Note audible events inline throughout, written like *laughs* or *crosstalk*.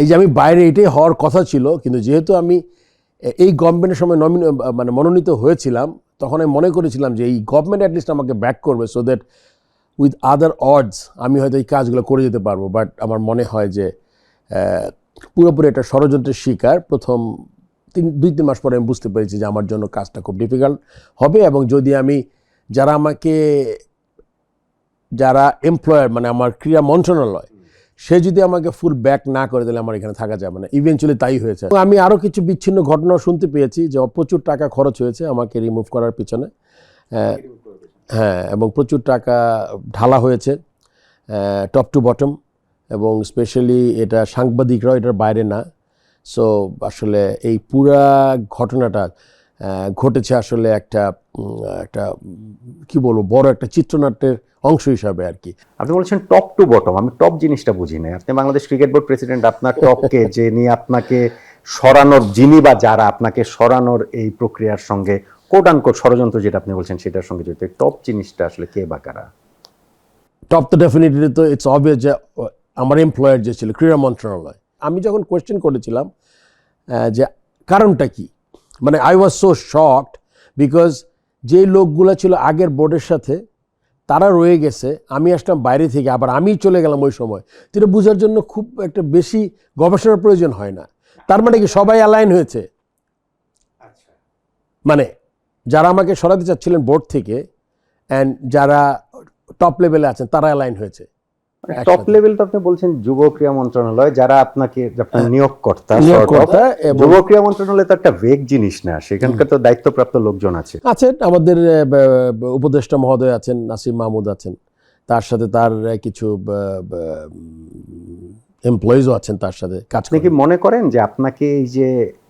এই যে আমি বাইরে এটাই হওয়ার কথা ছিল, কিন্তু যেহেতু আমি এই গভর্নমেন্টের সময় নমিন মানে মনোনীত হয়েছিলাম, তখন আমি মনে করেছিলাম যে এই গভর্নমেন্ট অ্যাটলিস্ট আমাকে ব্যাক করবে so that with other odds আমি হয়তো এই কাজগুলো করে যেতে পারব। বাট আমার মনে হয় যে পুরোপুরি একটা ষড়যন্ত্রের শিকার। প্রথম তিন, দুই, তিন মাস পরে আমি বুঝতে পেরেছি যে আমার জন্য কাজটা খুব ডিফিকাল্ট হবে এবং যদি আমি যারা আমাকে, যারা এমপ্লয়ার মানে আমার ক্রীড়া মন্ত্রণালয় সে যদি আমাকে ফুল ব্যাক না করে দিলে আমার এখানে থাকা যাবে না। ইভেনচুয়ালি তাই হয়েছে। আমি আরও কিছু বিচ্ছিন্ন ঘটনাও শুনতে পেয়েছি যে প্রচুর টাকা খরচ হয়েছে আমাকে রিমুভ করার পিছনে। হ্যাঁ এবং প্রচুর টাকা ঢালা হয়েছে টপ টু বটম এবং স্পেশালি এটা সাংবাদিকরাও এটার বাইরে না। সো আসলে এই পুরা ঘটনাটা ঘটেছে আসলে একটা একটা কি বলব বড় একটা চিত্রনাট্যের অংশ হিসাবে আর কি। আপনি বলছেন টপ টু বটম আমি টপ জিনিসটা বুঝি না আপনি বাংলাদেশ ক্রিকেট বোর্ড প্রেসিডেন্ট আপনার টপকে *laughs* যে নিয়ে আপনাকে সরানোর যিনি বা যারা আপনাকে সরানোর এই প্রক্রিয়ার সঙ্গে কোট আনকোট ষড়যন্ত্র যেটা আপনি বলছেন সেটার সঙ্গে জড়িত। টপ জিনিসটা আসলে কে বা কারা? টপ তো ডেফিনেটলি তো ইটস অবভিয়াস যে আমার এমপ্লয়ার যে ছিল ক্রীড়া মন্ত্রণালয়। আমি যখন কোয়েশ্চেন করেছিলাম যে কারণটা কি? মানে I was so shocked because যে লোকগুলো ছিল আগের বোর্ডের সাথে তারা রয়ে গেছে আমি আসলাম বাইরে থেকে আবার আমি চলে গেলাম ওই সময়। এটা বোঝার জন্য খুব একটা বেশি গবেষণার প্রয়োজন হয় না। তার মানে কি সবাই অ্যালাইন হয়েছে? মানে যারা আমাকে সরাতে চাচ্ছিলেন বোর্ড থেকে অ্যান্ড যারা টপ লেভেলে আছেন তারা অ্যালাইন হয়েছে। টপ লেভেল তো আপনি বলছেন যুব ক্রিয়া মন্ত্রণালয় যারা আপনাকে আপনার নিয়োগকর্তা হ্যাঁ। নিয়োগকর্তা যুব ক্রিয়া মন্ত্রণালয় তো একটা ভেগ জিনিস না সেখানকার তো দায়িত্বপ্রাপ্ত লোকজন আছে। আছেন আমাদের উপদেষ্টা মহোদয় আছেন নাসিম মাহমুদ আছেন তার সাথে তার কিছু এমপ্লয়িজও আছেন তার সাথে কাজ আপনি কি মনে করেন যে আপনাকে এই যে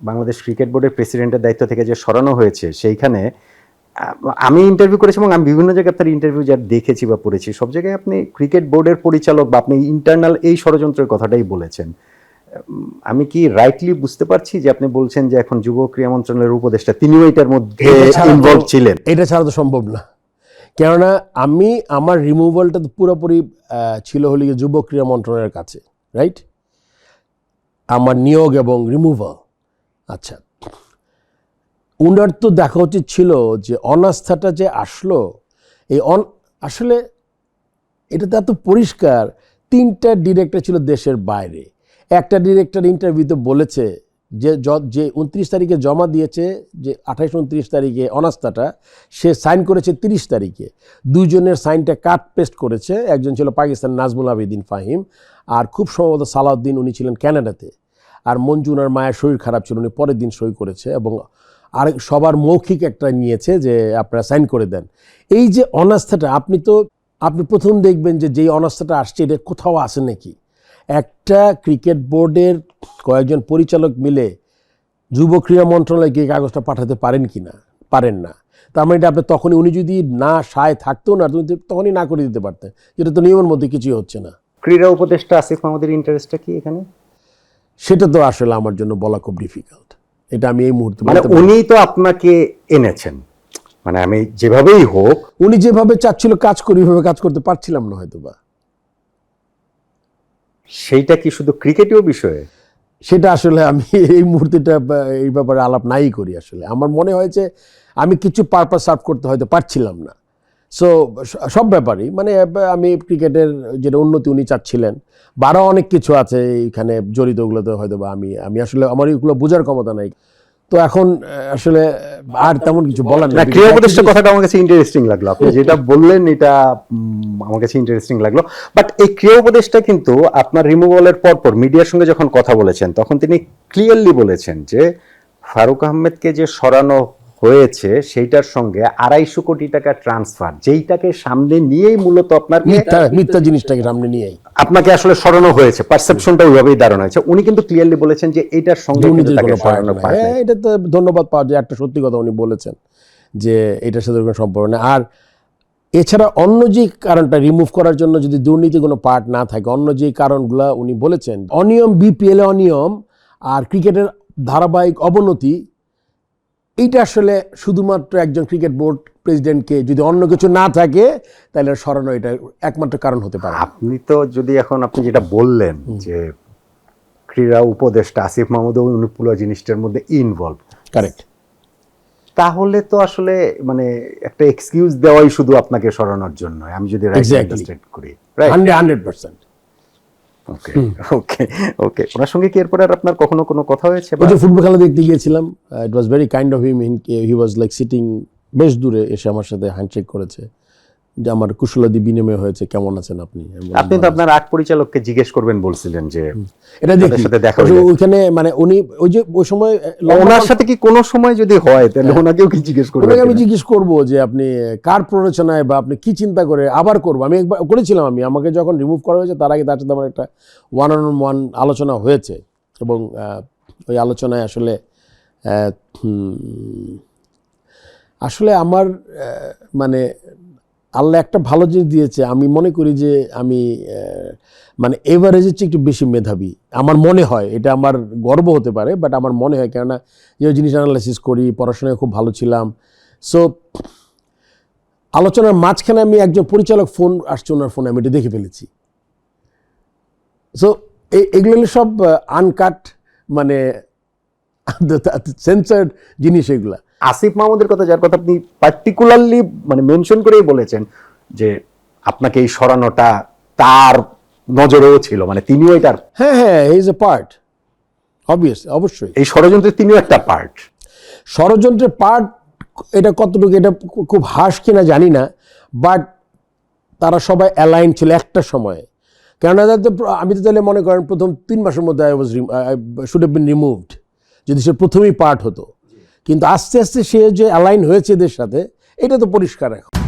বাংলাদেশ ক্রিকেট বোর্ডের প্রেসিডেন্টের দায়িত্ব থেকে যে সরানো হয়েছে সেইখানে আমি ইন্টারভিউ করেছি এবং আমি বিভিন্ন জায়গায় আপনার ইন্টারভিউ যা দেখেছি বা পড়েছি সব জায়গায় আপনি ক্রিকেট বোর্ডের পরিচালক বা আপনি ইন্টারনাল এই ষড়যন্ত্রের কথাটাই বলেছেন। আমি কি রাইটলি বুঝতে পারছি যে আপনি বলছেন যে এখন যুব ক্রীড়া মন্ত্রণালয়ের উপদেষ্টা তিনিও এটার মধ্যে ইনভলভ ছিলেন? এটা ছাড়া তো সম্ভব না। কেননা আমি আমার রিমুভালটা তো পুরোপুরি ছিল হলি যুব ক্রীড়া মন্ত্রণালয়ের কাছে রাইট আমার নিয়োগ এবং রিমুভাল আচ্ছা উনার তো দেখা উচিত ছিল যে অনাস্থাটা যে আসলো, এই অন আসলে এটা তো এত পরিষ্কার। তিনটা ডিরেক্টর ছিল দেশের বাইরে। একটা ডিরেক্টর ইন্টারভিউতে বলেছে যে য- উনত্রিশ তারিখে জমা দিয়েছে, যে আঠাশ উনত্রিশ তারিখে অনাস্থাটা, সে সাইন করেছে তিরিশ তারিখে। দুজনের সাইনটা কাট পেস্ট করেছে। একজন ছিল পাকিস্তান নাজমুল আবিদিন ফাহিম আর খুব সম্ভবত সালাউদ্দিন উনি ছিলেন ক্যানাডাতে আর মঞ্জুনার মায়ের শরীর খারাপ ছিল, উনি পরের দিন সই করেছে এবং আর সবার মৌখিক একটা নিয়েছে যে আপনারা সাইন করে দেন। এই যে অনাস্থাটা আপনি তো আপনি প্রথম দেখবেন যে যেই অনাস্থাটা আসছে এটা কোথাও আসে নাকি? একটা ক্রিকেট বোর্ডের কয়েকজন পরিচালক মিলে যুব ক্রীড়া মন্ত্রণালয়কে এই কাগজটা পাঠাতে পারেন কি না পারেন না। তার মানে এটা আপনি তখনই উনি যদি না সায় থাকতো না তুমি তখনই না করে দিতে পারতেন। যেটা তো নিয়মের মধ্যে কিছুই হচ্ছে না। ক্রীড়া উপদেষ্টা আসিফ মাহমুদের ইন্টারেস্টটা কি এখানে? সেটা তো আসলে আমার জন্য বলা খুব ডিফিকাল্ট এটা আমি এই মুহূর্তে মানে। উনি তো আপনাকে এনেছেন। মানে আমি যেভাবেই হোক উনি যেভাবে চাচ্ছিল কাজ করি ওইভাবে কাজ করতে পারছিলাম না হয়তো বা সেইটা কি শুধু ক্রিকেটীয় বিষয়ে? সেটা আসলে আমি এই মুহূর্তেটা এই ব্যাপারে আলাপ নাই করি আসলে। আমার মনে হয়েছে আমি কিছু পারপাস সার্ভ করতে হয়তো পারছিলাম না। সো সব ব্যাপারই। মানে আমি ক্রিকেটের যেটা উন্নতি উনি চাচ্ছিলেন বা আরও অনেক কিছু আছে এইখানে জড়িত ওগুলোতে হয়তো বা আমি আমি আসলে আমার এগুলো বোঝার ক্ষমতা নাই। তো এখন আসলে আর তেমন কিছু বলার না নেই। ক্রীড়া উপদেষ্টার কথাটা আমার কাছে ইন্টারেস্টিং লাগল। আপনি যেটা বললেন এটা আমার কাছে ইন্টারেস্টিং লাগল। বাট এই ক্রীড়া উপদেশটা কিন্তু আপনার রিমুভালের পর পর মিডিয়ার সঙ্গে যখন কথা বলেছেন তখন তিনি ক্লিয়ারলি বলেছেন যে ফারুক আহমেদকে যে সরানো হয়েছে সেইটার সঙ্গে আড়াইশো কোটি টাকা ট্রান্সফার যেইটাকে সামনে নিয়েই মূলত আপনার মিথ্যা মিথ্যা জিনিসটাকে সামনে নিয়েই। আপনাকে আসলে সরানো হয়েছে পারসেপশনটা ওইভাবেই দাঁড়ানো হয়েছে। উনি কিন্তু ক্লিয়ারলি বলেছেন যে এটার সঙ্গে। হ্যাঁ এটা তো ধন্যবাদ পাওয়া যায় একটা সত্যি কথা উনি বলেছেন যে এটার সাথে কোনো সম্পর্ক নেই। আর এছাড়া অন্য যে কারণটা রিমুভ করার জন্য যদি দুর্নীতি কোনো পার্ট না থাকে অন্য যে কারণগুলো উনি বলেছেন অনিয়ম বিপিএল অনিয়ম আর ক্রিকেটের ধারাবাহিক অবনতি এইটা আসলে শুধুমাত্র একজন ক্রিকেট বোর্ড প্রেসিডেন্টকে যদি অন্য কিছু না থাকে তাহলে সরানো এটা একমাত্র কারণ হতে পারে। আপনি তো যদি এখন আপনি যেটা বললেন যে ক্রীড়া উপদেষ্টা আসিফ মাহমুদ উনি পুরো জিনিসটার মধ্যে ইনভলভ কারেক্ট তাহলে তো আসলে মানে একটা এক্সকিউজ দেওয়াই শুধু আপনাকে সরানোর জন্য। আমি যদি রাইট. করি হান্ড্রেড পার্সেন্ট ওকে ওকে ওকে ওনার সঙ্গে কি এরপরে আর আপনার কখনো কোনো কথা হয়েছে ওই যে ফুটবল খেলা দেখতে গিয়েছিলাম it was very kind of him he was like sitting বেশ দূরে এসে আমার সাথে হ্যান্ডশেক করেছে। যে আমার কুশলাদি বিনিময় হয়েছে কেমন আছেন আপনি? আপনি তো আপনার আর্ট পরিচালককে জিজ্ঞেস করবেন বলছিলেন যে এটা সাথে দেখা হয়ে ওইখানে মানে উনি ওই যে ওই সময় ওনার সাথে কি কোনো সময় যদি হয় তাহলে ওনাকেও কি জিজ্ঞেস করবেন আমি জিজ্ঞেস করব যে আপনি কার প্ররোচনায় বা আপনি কি চিন্তা করে আবার করব। আমি একবার করেছিলাম আমি। আমাকে যখন রিমুভ করা হয়েছে তার আগে তার সাথে আমার একটা ওয়ান অন ওয়ান আলোচনা হয়েছে। এবং আহ, ওই আলোচনায় আসলে আসলে আমার মানে আল্লাহ একটা ভালো জিনিস দিয়েছে। আমি মনে করি যে আমি মানে এভারেজের চেয়ে একটু বেশি মেধাবী। আমার মনে হয়, এটা আমার গর্ব হতে পারে বাট আমার মনে হয়, কেননা যে জিনিস অ্যানালাইসিস করি, পড়াশোনায় খুব ভালো ছিলাম। সো আলোচনার মাঝখানে আমি একজন পরিচালক ফোন আসছে, ওনার ফোনে আমি এটা দেখে ফেলেছি। সো এগুলো সব, আনকাট মানে *laughs* সেন্সার্ড জিনিস এগুলা। আসিফ মাহমুদের কথা যার কথা আপনি পার্টিকুলারলি মানে মেনশন করেই বলেছেন যে আপনাকে এই সরানোটা তার নজরেও ছিল মানে তিনিও এটার হ্যাঁ হ্যাঁ ইজ এ পার্ট অবভিয়াস অবশ্যই। এই ষড়যন্ত্রের তিনিও একটা পার্ট ষড়যন্ত্রের পার্ট এটা কতটুকু এটা খুব হাস কিনা জানি না বাট তারা সবাই অ্যালাইন ছিল একটা সময়ে। কেননা আমি তো তাহলে মনে করেন প্রথম তিন মাসের মধ্যে I was should have been removed যদি সে প্রথমেই পার্ট হতো। কিন্তু আস্তে আস্তে সে যে অ্যালাইন হয়েছে এদের সাথে এটা তো পরিষ্কার এখন।